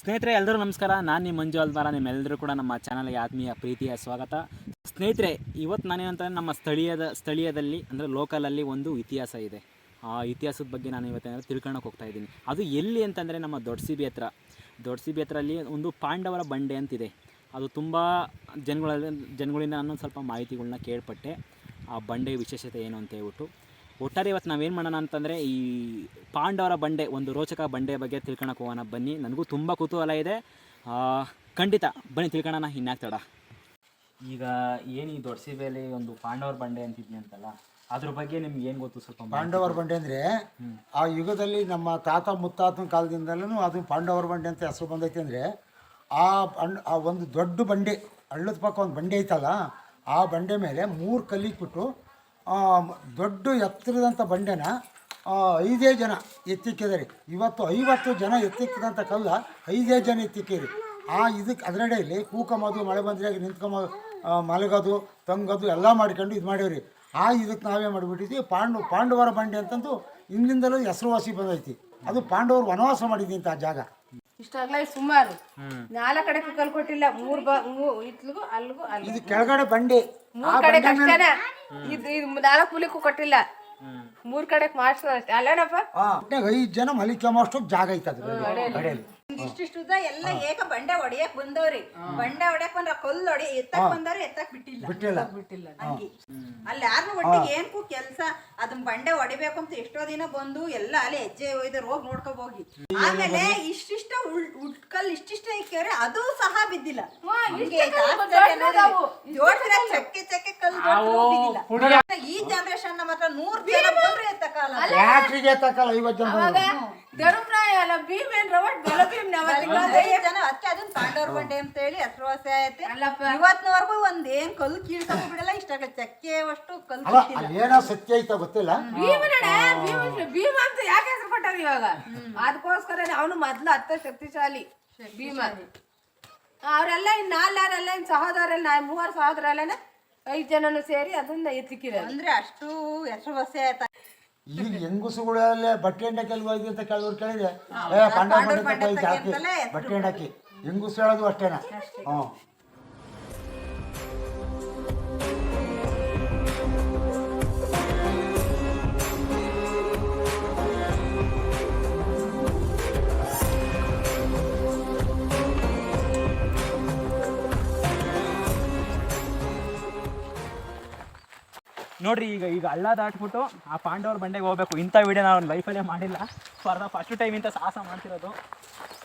ಸ್ನೇಹಿತರೆ ಎಲ್ಲರೂ ನಮಸ್ಕಾರ. ನಾನು ನಿಮ್ಮ ಮಂಜು ಅಲ್ವಾರ ನಿಮ್ಮೆಲ್ಲರೂ ಕೂಡ ನಮ್ಮ ಚಾನಲ್ಗೆ ಆತ್ಮೀಯ ಪ್ರೀತಿಯ ಸ್ವಾಗತ. ಸ್ನೇಹಿತರೆ ಇವತ್ತು ನಾನೇನಂತಂದರೆ ನಮ್ಮ ಸ್ಥಳೀಯದ, ಸ್ಥಳೀಯದಲ್ಲಿ, ಅಂದರೆ ಲೋಕಲಲ್ಲಿ ಒಂದು ಇತಿಹಾಸ ಇದೆ. ಆ ಇತಿಹಾಸದ ಬಗ್ಗೆ ನಾನು ಇವತ್ತೇನಾದ್ರು ತಿಳ್ಕೊಳಕ್ಕೆ ಹೋಗ್ತಾ ಇದ್ದೀನಿ. ಅದು ಎಲ್ಲಿ ಅಂತಂದರೆ ನಮ್ಮ ದೊಡ್ಡಸಿಬಿ ಹತ್ರ. ದೊಡ್ಡಸಿಬಿ ಹತ್ರಲ್ಲಿ ಒಂದು ಪಾಂಡವರ ಬಂಡೆ ಅಂತಿದೆ. ಅದು ತುಂಬ ಜನಗಳಲ್ಲಿ, ಜನಗಳಿಂದ ನಾನು ಸ್ವಲ್ಪ ಮಾಹಿತಿಗಳನ್ನ ಕೇಳ್ಪಟ್ಟೆ. ಆ ಬಂಡೆ ವಿಶೇಷತೆ ಏನು ಅಂತ ಹೇಳ್ಬಿಟ್ಟು. ಒಟ್ಟಾರೆ ಇವತ್ತು ನಾವೇನು ಮಾಡೋಣ ಅಂತಂದರೆ ಈ ಪಾಂಡವರ ಬಂಡೆ ಒಂದು ರೋಚಕ ಬಂಡೆ ಬಗ್ಗೆ ತಿಳ್ಕೊಳಕ್ಕೆ ಹೋಗೋಣ. ಬನ್ನಿ ನನಗೂ ತುಂಬ ಕುತೂಹಲ ಇದೆ. ಆ, ಖಂಡಿತ ಬನ್ನಿ ತಿಳ್ಕೊಳ್ಳೋಣ ಇನ್ಯಾಕೆ ತಡ. ಈಗ ಏನು ಈ ದೊಡ್ಡಸಿಬೇಲಿ ಒಂದು ಪಾಂಡವರ ಬಂಡೆ ಅಂತಿದ್ನಿ ಅಂತಲ್ಲ ಅದ್ರ ಬಗ್ಗೆ ನಿಮ್ಗೆ ಏನು ಗೊತ್ತು ಸ್ವಲ್ಪ ಪಾಂಡವರ ಬಂಡೆ ಅಂದರೆ ಆ ಯುಗದಲ್ಲಿ ನಮ್ಮ ತಾತ ಮುತ್ತಾತನ ಕಾಲದಿಂದಲೂ ಅದು ಪಾಂಡವರ ಬಂಡೆ ಅಂತ ಹೆಸರು ಬಂದೈತೆ ಅಂದರೆ ಆ ಆ ಒಂದು ದೊಡ್ಡ ಬಂಡೆ ಹಳ್ಳದ ಪಕ್ಕ ಒಂದು ಬಂಡೆ ಐತಲ್ಲ ಆ ಬಂಡೆ ಮೇಲೆ ಮೂರು ಕಲ್ಲಿಕ್ಬಿಟ್ಟು ದೊಡ್ಡ ಎತ್ತರದಂಥ ಬಂಡೆನ ಐದೇ ಜನ ಎತ್ತಿಕ್ಕಿದ್ದಾರೆ. ಇವತ್ತು ಐವತ್ತು ಜನ ಎತ್ತಿಕ್ಕಿದಂಥ ಕಲ್ಲ ಐದೇ ಜನ ಎತ್ತಿಕ್ಕಿರಿ ಆ ಇದಕ್ಕೆ ಅದರಡೆಯಲ್ಲಿ ಕೂಕಮದು ಮಳೆ ಬಂದರೆ ನಿಂತ್ಕೊಂಬ ಆ, ಮಲಗೋದು ತಂಗೋದು ಎಲ್ಲ ಮಾಡ್ಕೊಂಡು ಇದು ಮಾಡೇವ್ರಿ. ಆ ಇದಕ್ಕೆ ನಾವೇ ಮಾಡಿಬಿಟ್ಟಿದ್ವಿ. ಪಾಂಡು ಪಾಂಡವರ ಬಂಡೆ ಅಂತಂದು ಹಿಂದಿಂದಲೂ ಹೆಸರುವಾಸಿ ಬಂದೈತಿ. ಅದು ಪಾಂಡವರು ವನವಾಸ ಮಾಡಿದ್ದಂಥ ಆ ಜಾಗ. ಇಷ್ಟಾಗ್ಲ ಸುಮಾರು. ನಾಲ್ಕು ಕಡೆ ಕಲ್ ಕೊಟ್ಟಿಲ್ಲ ಮೂರ್ ಬ ಅಲ್ಗೂ ಇತ್ಲಿಗೂ ಅಲ್ಲಿಗೂ ಅಲ್ಲಿ ಇದು ಕೆಳಗಡೆ ಬಂಡೆ. ಮೂರ್ ಕಡೆ ಅಷ್ಟೇನ ಇದು ಇದು ನಾಲ್ಕು ಹುಲಿಗೂ ಕೊಟ್ಟಿಲ್ಲ. ಮೂರ್ ಕಡೆ ಮಾಡ್ಸೋ ಅಷ್ಟೇ. ಅಲ್ಲೇನಪ್ಪ? ಒಟ್ನಾಗ ಐದು ಜನ ಮಲಿಕೊಂಬಷ್ಟು ಜಾಗ ಐತೆ ಕಡೆಯಲ್ಲಿ ಇಷ್ಟಿಷ್ಟು ಉದ್ದ ಎಲ್ಲ ಏಕ ಬಂಡೆ ಒಡೆಯಕ್ ಬಂದವ್ರಿ. ಬಂಡೆ ಒಡೆಯಕ್ ಬಂದ್ರ ಕಲ್ಲು ಹೊಡಿ ಎತ್ತಕ್ ಬಂದವ್ರಿ ಎತ್ತಕ್ ಬಿಟ್ಟಿಲ್ಲ. ಬಿಟ್ಟಿಲ್ಲ. ಬಿಟ್ಟಿಲ್ಲ. ಹಂಗಿ. ಅಲ್ಲಿ ಯಾರನ್ನ ಒಟ್ಟಿಗೆ ಏನ್ಕು ಕೆಲ್ಸ ಅದನ್ನ ಬಂಡೆ ಹೊಡಿಬೇಕು ಅಂತ ಎಷ್ಟೋ ದಿನ ಬಂದು ಎಲ್ಲ ಅಲ್ಲಿ ಹೆಜ್ಜೆ ಒಯ್ದರು ಹೋಗಿ ನೋಡ್ಕೊಂಡ್ ಹೋಗಿ. ಆಮೇಲೆ ಇಷ್ಟಿಷ್ಟ ಉಟ್ಕಲ್ ಇಷ್ಟಿಷ್ಟ ಇಕ್ಕವ್ರೆ ಅದು ಸಹ ಬಿದ್ದಿಲ್ಲ. ಚಕ್ಕೆ ಈ ಜನರೇಷನ್ ಮಾತ್ರ ನೂರ್ ಜನ ಬಂದ್ರೆ ತಕ್ಕಲ್ಲ ಐವತ್ತು ಜನ ಅವಾಗ ಧರ್ಮರಾಯ ಅಲ್ಲ ಭೀಮ್ ಏನ್ ರವಟ್ ಬಲ ಭೀಮ್ ಜನ ಅದಕ್ಕೆ ಅದನ್ನ ಪಾಂಡವ್ರ ಬಂಡೆ ಅಂತ ಹೇಳಿ ಹೆಸರುವಾಸಿ ಆಯ್ತೆ. ಇವತ್ತಿನವರೆಗೂ ಒಂದ್ ಏನ್ ಕಲ್ಲು ಕೀಳ್ಕೊಂಡ್ ಬಿಡಲ್ಲ ಇಷ್ಟ ಚಕ್ಕೆ ಅಷ್ಟು ಕಲ್ಲು ಏನೋ ಸತ್ಯ ಐತ ಗೊತ್ತಿಲ್ಲ? ಭೀಮನಡೆ ಭೀಮ ಭೀಮ ಅಂತ ಯಾಕೆ ಹೆಸರು ಕೊಟ್ಟಾರ ಇವಾಗ? ಅದಕ್ಕೋಸ್ಕರ ಅವನು ಮೊದ್ಲು ಅತ್ತ ಶಕ್ತಿಶಾಲಿ ಭೀಮ. ಅವರೆಲ್ಲ ಇನ್ ನಾಲ್ಯಾರೆಲ್ಲ ಇನ್ ಸಹೋದರ ನಾ ಸಹೋದರ ಸಹೋದರಲ್ಲ ಐದ್ ಜನನು ಸೇರಿ ಅದನ್ನ ಎತ್ತಿಕ್ಕಿದೆ ಅಂದ್ರೆ ಅಷ್ಟು ಹೆಸರುವಾಸಿ ಆಯ್ತಾ? ಈಗ ಹೆಂಗಸುಗಳಲ್ಲೇ ಬಟ್ಟೆ ಹೆಂಡಕ್ಕೆ ಎಲ್ಲಿ ಹೋಯ್ತು ಅಂತ ಕೆಲವ್ರು ಕೇಳಿದೆ ಏ ಬಟ್ಟೆ ಹೆಂಡಕ್ಕಿ ಹೆಂಗಸು ಹೇಳೋದು ಅಷ್ಟೇನಾ? ಹ್ಞೂ ನೋಡ್ರಿ, ಈಗ ಈಗ ಹಳ್ಳ ದಾಟ್ಬಿಟ್ಟು ಆ ಪಾಂಡವರ ಬಂಡೆಗೆ ಹೋಗ್ಬೇಕು. ಇಂಥ ವಿಡಿಯೋ ನಾನು ಲೈಫಲ್ಲೇ ಮಾಡಿಲ್ಲ. ಫಾರ್ ದ ಫಸ್ಟ್ ಟೈಮ್ ಇಂಥ ಸಾಹಸ ಮಾಡ್ತಿರೋದು.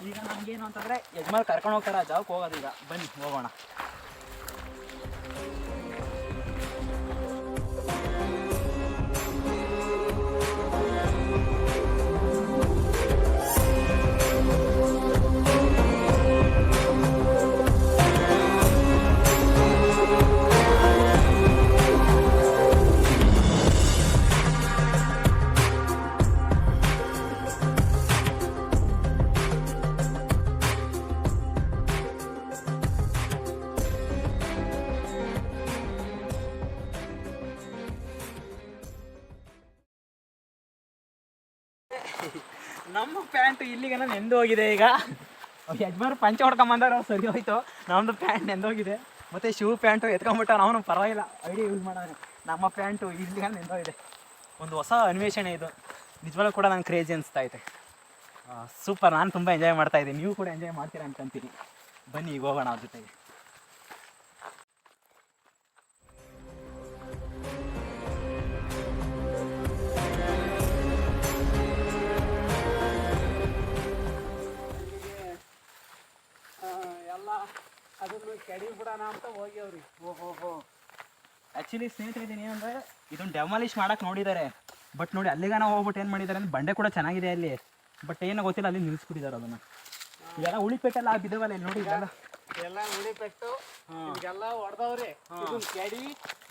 ಈಗ ನಮಗೇನು ಅಂತಂದರೆ, ಯಜಮಾನ್ ಕರ್ಕೊಂಡು ಹೋಗ್ತಾರೆ? ಆ ಜಾಗಕ್ಕೆ ಹೋಗೋದು ಈಗ. ಬನ್ನಿ, ಹೋಗೋಣ. ನಮ್ಮ ಪ್ಯಾಂಟ್ ಇಲ್ಲಿಗೆ ನೆಂದು ಹೋಗಿದೆ ಈಗ. ಯಜಮಾನ್ ಪಂಚ ಹೊಡ್ಕೊಂಬಂದಾರ ಸರಿ ಹೋಯ್ತು. ನಮ್ಮದು ಪ್ಯಾಂಟ್ ನೆಂದೋಗಿದೆ ಮತ್ತೆ ಶೂ ಪ್ಯಾಂಟು ಎತ್ಕೊಂಬಿಟ್ಟ ಅವನು ಪರವಾಗಿಲ್ಲ. ಐಡಿ ಯೂಸ್ ಮಾಡೋದು ನಮ್ಮ ಪ್ಯಾಂಟು ಇಲ್ಲಿಗೆ ನೆಂದೋಗಿದೆ ಒಂದು ಹೊಸ ಅನ್ವೇಷಣೆ ಇದು. ನಿಜವಾಗ್ಲೂ ಕೂಡ ನಂಗೆ ಕ್ರೇಜಿ ಅನಿಸ್ತಾ ಐತೆ ಸೂಪರ್ ನಾನು ತುಂಬ ಎಂಜಾಯ್ ಮಾಡ್ತಾ ಇದ್ದೀನಿ. ನೀವು ಕೂಡ ಎಂಜಾಯ್ ಮಾಡ್ತೀರಾ ಅನ್ಕೊಂತೀನಿ ಬನ್ನಿ, ಈಗ ಹೋಗೋಣ ಅವ್ರ ಜೊತೆಗೆ. ಆ್ಯಕ್ಚುಲಿ ಸ್ನೇಹಿತರೆ ಇದೀನಿ ಅಂದ್ರೆ ಇದನ್ನ ಡೆಮಾಲಿಷ್ ಮಾಡಕ್ಕೆ ನೋಡಿದ್ದಾರೆ ಬಟ್ ನೋಡಿ ಅಲ್ಲಿಗಾನ ಹೋಗ್ಬಿಟ್ಟು ಏನು ಮಾಡಿದ್ದಾರೆ ಅಂದ್ರೆ ಬಂಡೆ ಕೂಡ ಚೆನ್ನಾಗಿದೆ ಅಲ್ಲಿ. ಬಟ್ ಏನೋ ಗೊತ್ತಿಲ್ಲ ಅಲ್ಲಿ ನಿಲ್ಲಿಸ್ಬಿಟ್ಟಿದ್ದಾರೆ ಅದನ್ನು. ಇದೆಲ್ಲ ಉಳಿಪೆಟ್ಟೆಲ್ಲ ಬಿದ್ದವಲ್ಲ ಇಲ್ಲಿ ನೋಡಿ ಇದೆಲ್ಲ ಎಲ್ಲ ಉಳಿಪೆಟ್ಟು ಇದೆಲ್ಲ ಹೊಡೆದವ್ರಿ. ಇದನ್ನ ಕೆಡಿ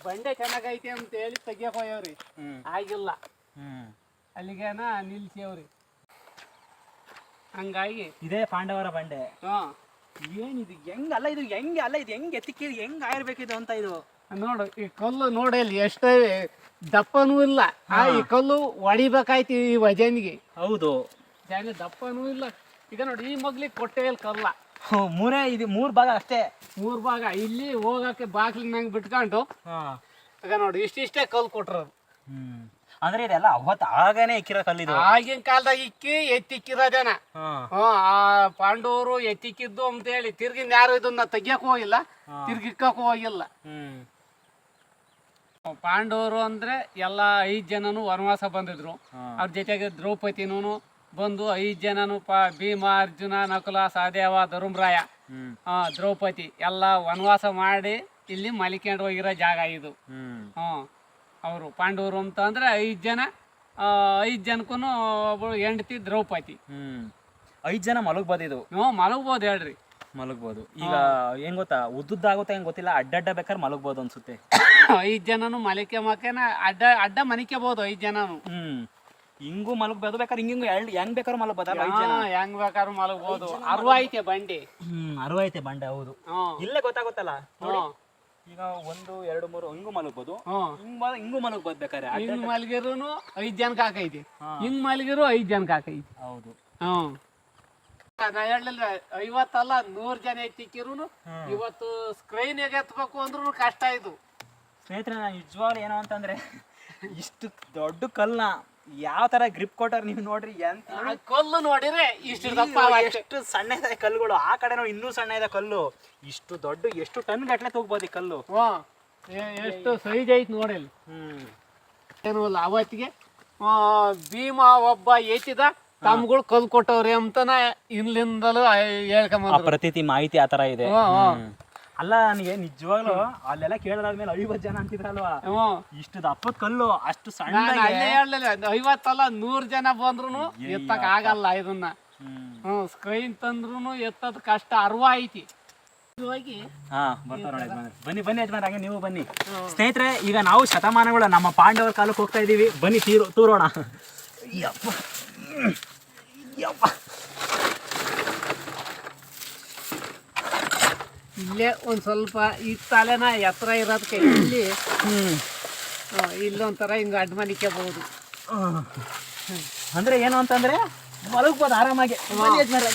ಬಂಡೆ ಚೆನ್ನಾಗೈತೆ ಅಂತ ಹೇಳಿ ತೆಗಿಯಕ್ ಹೋಯವ್ರಿ ಆಗಿಲ್ಲ. ಅಲ್ಲಿಗೇನ ನಿಲ್ಸ್ಯವ್ರಿ. ಹಂಗಾಗಿ ಇದೇ ಪಾಂಡವರ ಬಂಡೆ. ಹಾ. ಏನಿದು ಹೆಂಗ್ ಅಲ್ಲ ಇದು ಹೆಂಗೆ ಅಲ್ಲ ಇದು ಹೆಂಗೆ ಎತ್ತಿಕ್ಕಿ ಹೆಂಗ್ ಆಗಿರ್ಬೇಕಿದು ಅಂತ ಇದು. ನೋಡು ಈ ಕಲ್ಲು ನೋಡಿ ಅಲ್ಲಿ ಎಷ್ಟೇ ದಪ್ಪನೂ ಇಲ್ಲ. ಆ ಈ ಕಲ್ಲು ಹೊಡಿಬೇಕಾಯ್ತು ಈ ವಜನ್ಗೆ. ಹೌದು. ಜಾಗ ದಪ್ಪನೂ ಇಲ್ಲ. ಈಗ ನೋಡಿ ಈ ಮಗ್ಲಿಗೆ ಕೊಟ್ಟೆಯಲ್ಲಿ ಕಲ್ಲ. ಹ್ಮ್, ಮೂರೇ ಇದು ಮೂರು ಭಾಗ ಅಷ್ಟೇ. ಮೂರ್ ಭಾಗ. ಇಲ್ಲಿ ಹೋಗಕ್ಕೆ ಬಾಗ್ಲಿನಂಗ್ ಬಿಟ್ಕೊಂಡು ಈಗ ನೋಡಿ ಇಷ್ಟಿಷ್ಟೇ ಕಲ್ಲು ಕೊಟ್ರು ಹ್ಮ್. ಅಂದ್ರೆ ಇದೆಲ್ಲ ಅವತ್ತು ಆಗನೇ ಇಕ್ಕಿರೋ ಕಲ್ಲಿದು ಆಗಿನ ಕಾಲದಾಗ ಇಕ್ಕಿ ಎತ್ತಿಕ್ಕಿರೋದೇನ ಜನ. ಹ್ಞೂ ಆ ಪಾಂಡವರು ಎತ್ತಿಕ್ಕಿದ್ದು ಅಂತೇಳಿ ತಿರ್ಗಿನ್ ಯಾರು ಇದನ್ನ ತೆಗಿಯಕ್ ಹೋಗಿಲ್ಲ ತಿರ್ಗಿಕ್ಕ ಹೋಗಿಲ್ಲ. ಹ್ಮ್. ಪಾಂಡವರು ಅಂದ್ರೆ ಎಲ್ಲ ಐದ್ ಜನನು ವನವಾಸ ಬಂದಿದ್ರು. ಅವ್ರ ಜೊತೆಗೆ ದ್ರೌಪದಿನೂ ಬಂದು ಐದ್ ಜನನು ಪ ಭೀಮ ಅರ್ಜುನ ನಕುಲ ಸಹದೇವ ಧರ್ಮರಾಯ ಹ್ಮ್ ದ್ರೌಪದಿ ಎಲ್ಲ ವನವಾಸ ಮಾಡಿ ಇಲ್ಲಿ ಮಲಿಕೊಂಡು ಹೋಗಿರೋ ಜಾಗ ಇದು. ಹ್ಮ್. ಅವರು ಪಾಂಡವರು ಅಂತ ಅಂದ್ರೆ ಐದು ಜನ ಆ, ಐದ್ ಜನಕ್ಕೂ ಒಬ್ಬಳು ಹೆಂಡತಿ ದ್ರೌಪದಿ. ಹ್ಮ್. ಐದ್ ಜನ ಮಲಗಬಹುದು ಇದು? ಹ್ಞೂ ಮಲಗ್ಬೋದು ಹೇಳ್ರಿ. ಮಲಗ್ಬೋದು. ಈಗ ಏನ್ ಗೊತ್ತಾ? ಉದ್ದುದ್ದಾಗುತ್ತೆ ಹೆಂಗ್ ಗೊತ್ತಿಲ್ಲ? ಅಡ್ಡಡ್ಡ ಬೇಕಾದ್ರೆ ಮಲಗ್ಬೋದು ಅನ್ಸುತ್ತೆ. ಐದು ಜನನು ಮಲಿಕೆ ಮಾಕೇನ ಅಡ್ಡ ಅಡ್ಡ ಮನಿಕೆಬೋದು ಐದ್ ಜನನು. ಹ್ಮ್. ಹಿಂಗೂ ಮಲಗ್ಬೋದು ಬೇಕಾದ್ರೆ ಹಿಂಗಿಂಗು ಎಲ್ಡ್ ಹೆಂಗ್ ಬೇಕಾದ್ರೂ ಮಲಗ್ಬೋದಲ್ಲ ಐದ್ ಜನ. ಹಾ, ಹೆಂಗ್ ಬೇಕಾದ್ರೂ ಮಲಗಬಹುದು ಅರ್ವ ಐತೆ ಬಂಡಿ. ಹ್ಮ್ ಐತೆ ಬಂಡೆ ಹೌದು. ಇಲ್ಲ ಇಲ್ಲೇ ಗೊತ್ತಾಗುತ್ತಲ್ಲ? ನೋಡಿ ಈಗ ಒಂದು ಎರಡು ಮೂರು ಹಿಂಗೂ ಮಲಗ್ಬೋದು ಹ್ಮ್ ಹಿಂಗ್ ಮಲ- ಹಿಂಗೂ ಮಲಗ್ಬೋದು ಬೇಕಾದ್ರೆ ಅಡ್ಡ- ಹಿಂಗ್ ಮಲಗಿರುನು ಐದ್ ಜನ ಹಾಕೈತಿ. ಹಾ. ಹಿಂಗ್ ಮಲಗಿರು ಐದ್ ಜನಕ್ಕೆ ಹಾಕೈತಿ. ಹೌದು. ಹ್ಮ್ ನಾ ಹೇಳಲಿಲ್ಲ ಐವತ್ತಲ್ಲ ನೂರ್ ಜನ ಎತ್ತಿಕ್ಕಿರುನು ಇವತ್ತು ಸ್ಕ್ರೀನ್ ಎತ್ಬೇಕು ಅಂದ್ರೂ ಕಷ್ಟ ಇದು. ಸ್ನೇಹಿತರೆ ನಾನು ನಿಜವಾಗ್ಲು ಏನು ಅಂತಂದ್ರೆ ಇಷ್ಟು ದೊಡ್ಡ ಕಲ್ಲನ್ನ ಯಾವ ತರ ಗ್ರಿಪ್ ಕೊಟ್ಟಾರ ನೀವು ನೋಡ್ರಿ ಎಂತ ಕಲ್ಲು ನೋಡಿದ್ರೆ ಇಷ್ಟು. ಎಷ್ಟು ಸಣ್ಣ ಇದೆ ಕಲ್ಲುಗಳು. ಆ ಕಡೆ ನೋಡಿ ಇನ್ನೂ ಸಣ್ಣ ಇದೆ ಕಲ್ಲು. ಇಷ್ಟು ದೊಡ್ಡ ಎಷ್ಟು ಟನ್ ಗಟ್ಲೆ ತಗೋಬೋದು ಈ ಕಲ್ಲು? ಎಷ್ಟು ಸೈಜ್ ಐತೆ ನೋಡಿ ಹ್ಮ್. ಏನು ಅವತ್ತಿಗೆ ಭೀಮ ಒಬ್ಬ ಏತಿದ ತಮ್ಗಳು ಕಲ್ ಕೊಟ್ಟವ್ರಿ ಅಂತನ ಇಲ್ಲಿಂದಲೂ ಆ ಹೇಳ್ಕೊಂಬಂದ್ರು. ಪ್ರತೀತಿ ಮಾಹಿತಿ ಆ ತರ ಇದೆ. ಅಲ್ಲ ನನಗೆ ನಿಜವಾಗ್ಲು ಅಲ್ಲೆಲ್ಲ ಕೇಳದಾದ್ಮೇಲೆ ಐವತ್ ಜನ ಅಂತಿದ್ರಲ್ವಾ? ಇಷ್ಟು ದಪ್ಪದ ಕಲ್ಲು ಅಷ್ಟು ಸಣ್ಣ ಐವತ್ತಲ್ಲ ನೂರ್ ಜನ ಬಂದ್ರು ಎತ್ತಕ್ ಆಗಲ್ಲ ಇದನ್ನ. ಹ್ಮ್. ಸ್ಕ್ರೀನ್ ತಂದ್ರು ಎತ್ತದ ಕಷ್ಟ ಅರ್ವ ಐತಿ. ಬನ್ನಿ ಬನ್ನಿ ಯಜಮಾನ್ ಹಾಗೆ ನೀವು ಬನ್ನಿ. ಸ್ನೇಹಿತರೆ ಈಗ ನಾವು ಶತಮಾನಗಳು ನಮ್ಮ ಪಾಂಡವರ ಕಾಲಕ್ಕೆ ಹೋಗ್ತಾ ಇದೀವಿ ಬನ್ನಿ ತೀರು ತೂರೋಣ. ಯಪ್ಪ. ಯಪ್ಪ. ಇಲ್ಲೇ ಒಂದು ಸ್ವಲ್ಪ ಈ ತಲೆನ ಎತ್ತರ ಇರೋದಕ್ಕೆ ಇಲ್ಲಿ ಇಲ್ಲೊಂಥರ ಹಿಂಗೆ ಅಡ್ಮನಿಕೆಬಹುದು ಹ್ಮ್. ಅಂದ್ರೆ ಏನು ಅಂತಂದ್ರೆ ಮಲಗ್ಬೋದು ಆರಾಮಾಗಿ.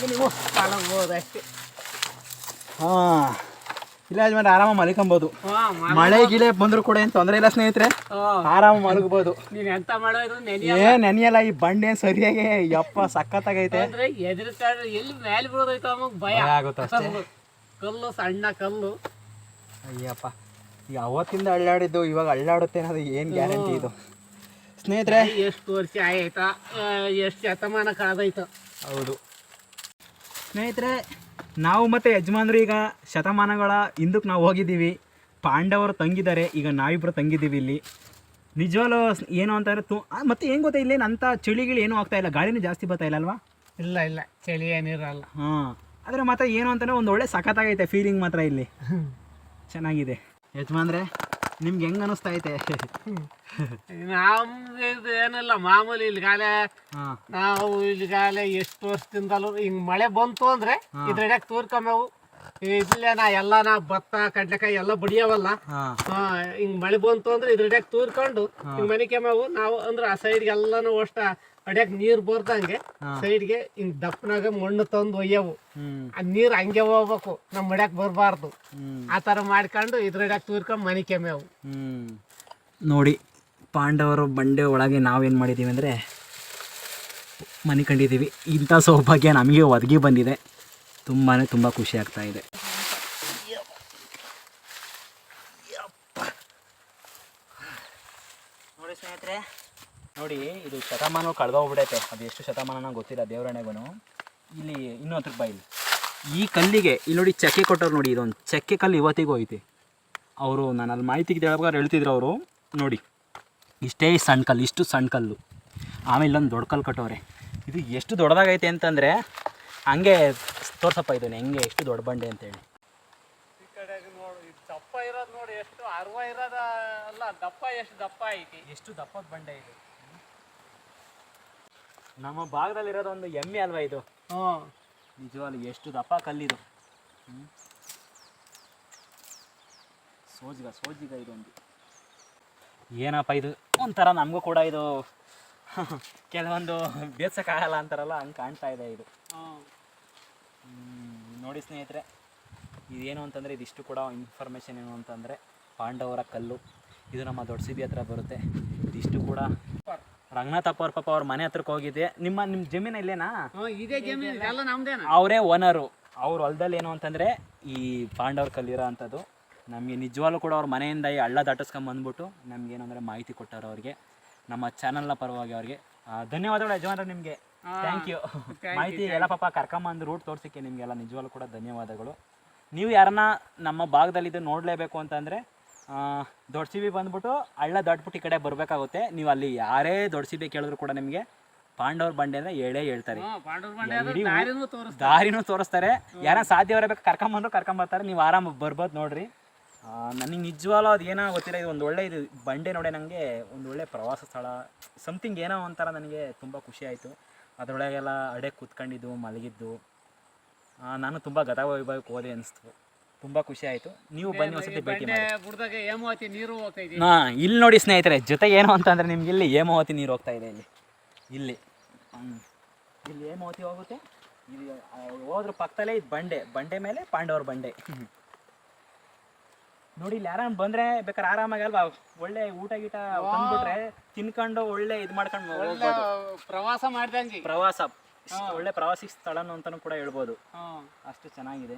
ನೀವು. ಮಲಗ್ಬೋದು ಅಷ್ಟೇ. ಹಾ. ಇಲ್ಲ ಯಜಮಾನ ಆರಾಮ ಮಲಿಕೊಂಬೋದು ಹಾ, ಮಳೆ ಗಿಳೆ ಬಂದ್ರು ಕೂಡ ಏನ್ ತೊಂದರೆ ಇಲ್ಲ ಸ್ನೇಹಿತರೆ. ಆರಾಮ ಮಲಗಬಹುದು ನೀನ್ ಎಂತ ಮಾಡೋದು ಏನ್ ನೆನೆಯಲ್ಲ. ಈ ಬಂಡೆ ಸರಿಯಾಗಿ ಯಪ್ಪ ಸಖತ್ತಾಗೈತೆ. ಅಂದ್ರೆ ಎದುರು ಎಲ್ಲಿ ಮೇಲೆ ಬೀಳೋದೈತ ಭಯ. ಆಗುತ್ತೆ. ಕಲ್ಲು ಸಣ್ಣ ಕಲ್ಲು. ಅಯ್ಯಪ್ಪ ಈಗ ಅವತ್ತಿಂದ ಅಳ್ಳಾಡಿದ್ದು ಇವಾಗ ಅಳ್ಳಾಡುತ್ತೆ ಅನ್ನೋದು ಏನು ಗ್ಯಾರಂಟಿ ಇದು? ಸ್ನೇಹಿತರೆ? ಎಷ್ಟು ವರ್ಷ ಆಯ್ತಾ? ಎಷ್ಟು ಶತಮಾನ ಕಳೆದೈತ ಹೌದು. ಸ್ನೇಹಿತರೆ ನಾವು ಮತ್ತು ಯಜಮಾನ್ರು ಈಗ ಶತಮಾನಗಳ ಹಿಂದಕ್ಕೆ ನಾವು ಹೋಗಿದ್ದೀವಿ. ಪಾಂಡವರು ತಂಗಿದ್ದಾರೆ ಈಗ ನಾವಿಬ್ಬರು ತಂಗಿದ್ದೀವಿ ಇಲ್ಲಿ. ನಿಜವಾಗ್ಲೂ ಏನು ಅಂತಾರೆ ತು ಮತ್ತು ಏನು ಗೊತ್ತಾ ಇಲ್ಲೇನು ಅಂತ ಚಳಿಗಳು ಏನೂ ಆಗ್ತಾ ಇಲ್ಲ ಗಾಳಿನೂ ಜಾಸ್ತಿ ಬರ್ತಾ ಇಲ್ಲ ಅಲ್ವಾ? ಇಲ್ಲ ಇಲ್ಲ ಚಳಿ ಏನಿರಲ್ಲ. ಹಾಂ. ಆದರೆ ಮಾತ್ರ ಏನು ಅಂತಾನೆ ಒಂದು ಒಳ್ಳೆ ಸಖತ್ತಾಗೈತೆ ಫೀಲಿಂಗ್ ಮಾತ್ರ ಇಲ್ಲಿ. ಚೆನ್ನಾಗಿದೆ. ಯಜಮಾನ್ರೆ ನಿಮ್ಗೆ ಹೆಂಗ್ ಅನಿಸ್ತಾ ಐತೆ? ಏನಲ್ಲ ಇದು ಏನಿಲ್ಲ ಮಾಮೂಲಿ ಇಲ್ಲಿಗಾಲೆ ಹಾಂ. ನಾವು ಇಲ್ಲಿಗಾಲೆ ಎಷ್ಟು ವರ್ಷದಿಂದಲೂ ಹಿಂಗ್ ಮಳೆ ಬಂತು ಅಂದ್ರೆ ಇದ್ರಡ್ಯಾಗ ತೂರ್ಕೊಂಬೇವು ಇಲ್ಲೇ ನಾ ಎಲ್ಲ ನಾ ಭತ್ತ ಕಡ್ಲೆಕಾಯಿ ಎಲ್ಲ ಬಡಿಯವಲ್ಲ. ಹಾ. ಹಿಂಗ್ ಮಳೆ ಬಂತು ಅಂದ್ರೆ ಇದ್ರಡ್ಯಾಗ ತೂರ್ಕೊಂಡು ಹಿಂಗ್ ಮನೆ ಕೆಮ್ಮವು ನಾವು ಅಂದ್ರೆ ಆ ಸೈಡ್ಗೆ ಎಲ್ಲಾನು ಅಷ್ಟ ಅಡ್ಯಾಗ ನೀರ್ ಬರ್ದಂಗೆ ಸೈಡ್ಗೆ ಹಿಂಗ್ ದಪ್ಪನಾಗ ಮಣ್ಣು ತಂದು ಒಯ್ಯವು. ಆ ನೀರ್ ಹಂಗೆ ಹೋಗ್ಬೇಕು ನಮ್ ಮಡ್ಯಾಕ್ ಬರಬಾರ್ದು. ಆ ತರ ಮಾಡ್ಕೊಂಡು ಇದ್ರಡ್ಯಾಗ ತೂರ್ಕೊಂಡ್ ಮನೆ ಕೆಮ್ಮೆವು. ನೋಡಿ ಪಾಂಡವರ ಬಂಡೆ ಒಳಗೆ ನಾವೇನು ಮಾಡಿದ್ದೀವಿ ಅಂದರೆ ಮನೆ ಕಂಡಿದ್ದೀವಿ ಇಂಥ ಸೌಭಾಗ್ಯ ನಮಗೆ ಒದಗಿ ಬಂದಿದೆ. ತುಂಬಾ ತುಂಬ ಖುಷಿ ಆಗ್ತಾ ಇದೆ ನೋಡಿ ಸ್ನೇಹಿತರೆ ನೋಡಿ ಇದು ಶತಮಾನ ಕಳೆದೋಗ್ಬಿಡೈತೆ ಅದು ಎಷ್ಟು ಶತಮಾನ ಗೊತ್ತಿಲ್ಲ ದೇವರಣೆಗೂ ಇಲ್ಲಿ ಇನ್ನೂ ಹತ್ತು ರೂಪಾಯಿ ಇಲ್ಲಿ. ಈ ಕಲ್ಲಿಗೆ ಇಲ್ಲಿ ನೋಡಿ ಚಕ್ಕೆ ಕೊಟ್ಟವ್ರು ನೋಡಿ ಇದೊಂದು ಚಕ್ಕೆ ಕಲ್ಲು ಇವತ್ತಿಗೂ ಐತೆ ಅವರು ನಾನು ಅಲ್ಲಿ ಮಾಹಿತಿಗೆ ಹೇಳ್ಬೇಕಾದ್ರೆ ಹೇಳ್ತಿದ್ರು ಅವರು. ನೋಡಿ ಇಷ್ಟೇ ಸಣ್ಣ ಕಲ್ಲು ಇಷ್ಟು ಸಣ್ಣ ಕಲ್ಲು. ಆಮೇಲೆ ಇಲ್ಲೊಂದು ದೊಡ್ಡ ಕಲ್ಲು ಕಟ್ಟವ್ರೆ. ಇದು ಎಷ್ಟು ದೊಡ್ಡದಾಗೈತೆ ಅಂತಂದರೆ ಹಂಗೆ ತೋರ್ಸಪ್ಪ ಇದು ಹೆಂಗೆ ಎಷ್ಟು ದೊಡ್ಡ ಬಂಡೆ ಅಂತೇಳಿ. ದಪ್ಪ ಇರೋದು ನೋಡಿ ಎಷ್ಟು ಅರ್ವ ಇರೋದ ಅಲ್ಲ ದಪ್ಪ ಎಷ್ಟು ದಪ್ಪ ಐತಿ. ಎಷ್ಟು ದಪ್ಪದ ಬಂಡೆ ಇದು. ನಮ್ಮ ಭಾಗದಲ್ಲಿ ಇರೋದು ಒಂದು ಎಮ್ಮೆ ಅಲ್ವಾ ಇದು? ಹಾ. ನಿಜವಾಗ್ಲು ಎಷ್ಟು ದಪ್ಪ ಕಲ್ಲಿದು. ಹ್ಮ್. ಸೋಜಿಗ ಸೋಜಿಗ ಇದೊಂದು. ಏನಪ್ಪ ಇದು? ಒಂಥರ ನಮಗೂ ಕೂಡ ಇದು ಕೆಲವೊಂದು ಬೇಸಕ್ಕಾಗಲ್ಲ ಅಂತಾರಲ್ಲ ಹಂಗೆ ಕಾಣ್ತಾ ಇದೆ ಇದು. ಹ್ಮ್ ನೋಡಿ ಸ್ನೇಹಿತರೆ ಇದೇನು ಅಂತಂದರೆ ಇದಿಷ್ಟು ಕೂಡ ಇನ್ಫಾರ್ಮೇಷನ್ ಏನು ಅಂತಂದರೆ ಪಾಂಡವರ ಕಲ್ಲು. ಇದು ನಮ್ಮ ದೊಡ್ಡ ಸಿಬಿ ಹತ್ರ ಬರುತ್ತೆ. ಇದಿಷ್ಟು ಕೂಡ ರಂಗನಾಥಪ್ಪ ಅವ್ರ ಪಾಪ ಅವ್ರ ಮನೆ ಹತ್ರಕ್ಕೆ ಹೋಗಿದ್ದೆ. ನಿಮ್ಮ ನಿಮ್ಮ ಜಮೀನು ಇಲ್ಲೇನಾ? ಇದೇ ಜಮೀನು ಎಲ್ಲ ನಮ್ದೇನ? ಅವರೇ ಓನರು ಅವ್ರ ಹೊಲದಲ್ಲಿ ಏನು ಅಂತಂದರೆ ಈ ಪಾಂಡವ್ರ ಕಲ್ಲಿರೋ ಅಂಥದ್ದು ನಮಗೆ ನಿಜವಾಗ್ಲೂ ಕೂಡ ಅವ್ರ ಮನೆಯಿಂದ ಈ ಹಳ್ಳ ದಾಟಿಸ್ಕೊಂಡ್ ಬಂದ್ಬಿಟ್ಟು ನಮ್ಗೆ ಏನಂದ್ರೆ ಮಾಹಿತಿ ಕೊಟ್ಟಾರ ಅವ್ರಿಗೆ. ನಮ್ಮ ಚಾನಲ್ನ ಪರವಾಗಿ ಅವ್ರಿಗೆ. ಧನ್ಯವಾದಗಳು ಯಜಮಾನ್ರ ನಿಮಗೆ. ಥ್ಯಾಂಕ್ ಯು ಮಾಹಿತಿ ಎಲ್ಲ ಪಾಪ ಕರ್ಕೊಂಬಂದು ರೂಟ್ ತೋರಿಸಿಕ್ಕೆ ನಿಮಗೆಲ್ಲ ನಿಜವಾಗ್ಲೂ ಕೂಡ ಧನ್ಯವಾದಗಳು. ನೀವು ಯಾರನ್ನ ನಮ್ಮ ಭಾಗದಲ್ಲಿ ಇದು ನೋಡಲೇಬೇಕು ಅಂತಂದರೆ ದೊಡ್ಡ ಸಿಬಿ ಬಂದ್ಬಿಟ್ಟು ಹಳ್ಳ ದಾಟ್ಬಿಟ್ಟು ಈ ಕಡೆ ಬರಬೇಕಾಗುತ್ತೆ. ನೀವು ಅಲ್ಲಿ ಯಾರೇ ದೊಡ್ಡ ಸಿಬಿ ಕೇಳಿದ್ರು ಕೂಡ ನಿಮಗೆ ಪಾಂಡವ್ರ ಬಂಡೆ ಅಂದ್ರೆ ಹೇಳೇ ಹೇಳ್ತಾರೆ. ದಾರಿನೂ ತೋರಿಸ್ ದಾರಿನೂ ತೋರಿಸ್ತಾರೆ. ಯಾರ ಸಾಧ್ಯ ಬಂದ್ರು ಕರ್ಕೊಂಬಂದ್ರು ಕರ್ಕೊಂಬರ್ತಾರೆ ನೀವು ಆರಾಮ ಬರ್ಬೋದು ನೋಡ್ರಿ. ನನಗೆ ನಿಜವಾಗ್ಲೂ ಅದು ಏನೋ ಗೊತ್ತಿಲ್ಲ. ಇದು ಒಂದು ಒಳ್ಳೆ ಇದು ಬಂಡೆ ನೋಡಿ ನನಗೆ ಒಂದು ಒಳ್ಳೆ ಪ್ರವಾಸ ಸ್ಥಳ. ಸಮಥಿಂಗ್ ಏನೋ ಒಂಥರ ನನಗೆ ತುಂಬ ಖುಷಿ ಆಯಿತು. ಅದರೊಳಗೆಲ್ಲ ಅಡೆ ಕೂತ್ಕೊಂಡಿದ್ದು ಮಲಗಿದ್ದು. ನಾನು ತುಂಬ ಗದ ವೈಭವಕ್ಕೆ ಹೋದೆ ಅನಿಸ್ತು. ತುಂಬ ಖುಷಿ ಆಯಿತು. ನೀವು ಬನ್ನಿ ಒಂದ್ಸತಿ ಭೇಟಿ ಮಾಡಿ. ಬುಡ್ದಾಗ ಹೇಮಾವತಿ ನೀರು ಹೋಗ್ತಾ ಇದೆ. ಹಾ ಇಲ್ಲಿ ನೋಡಿ ಸ್ನೇಹಿತರೆ ಜೊತೆ ಏನು ಅಂತಂದ್ರೆ ನಿಮ್ಗೆ ಇಲ್ಲಿ ಹೇಮಾವತಿ ನೀರು ಹೋಗ್ತಾ ಇದೆ ಇಲ್ಲಿ. ಇಲ್ಲಿ. ಇಲ್ಲಿ ಹೇಮಾವತಿ ಹೋಗುತ್ತೆ. ಇಲ್ಲಿ ಹೋದ್ರ ಪಕ್ಕದಲ್ಲೇ ಇದು ಬಂಡೆ. ಬಂಡೆ ಮೇಲೆ ಪಾಂಡವರ ಬಂಡೆ. ನೋಡಿ ಇಲ್ಲಿ ಆರಾಮ್ ಬಂದ್ರೆ ಬೇಕಾದ್ರೆ ಆರಾಮಾಗಿ ಅಲ್ವಾ ಒಳ್ಳೆ ಊಟ ಗೀಟ ಬಂದ್ಬಿಟ್ರೆ ತಿನ್ಕೊಂಡು ಒಳ್ಳೆ ಇದು ಮಾಡ್ಕೊಂಡು ಪ್ರವಾಸ ಮಾಡ್ದಂಗೆ. ಪ್ರವಾಸ. ಒಳ್ಳೆ ಪ್ರವಾಸಿ ಸ್ಥಳನು ಅಂತಾನು ಕೂಡ ಹೇಳ್ಬೋದು. ಅಷ್ಟು ಚೆನ್ನಾಗಿದೆ.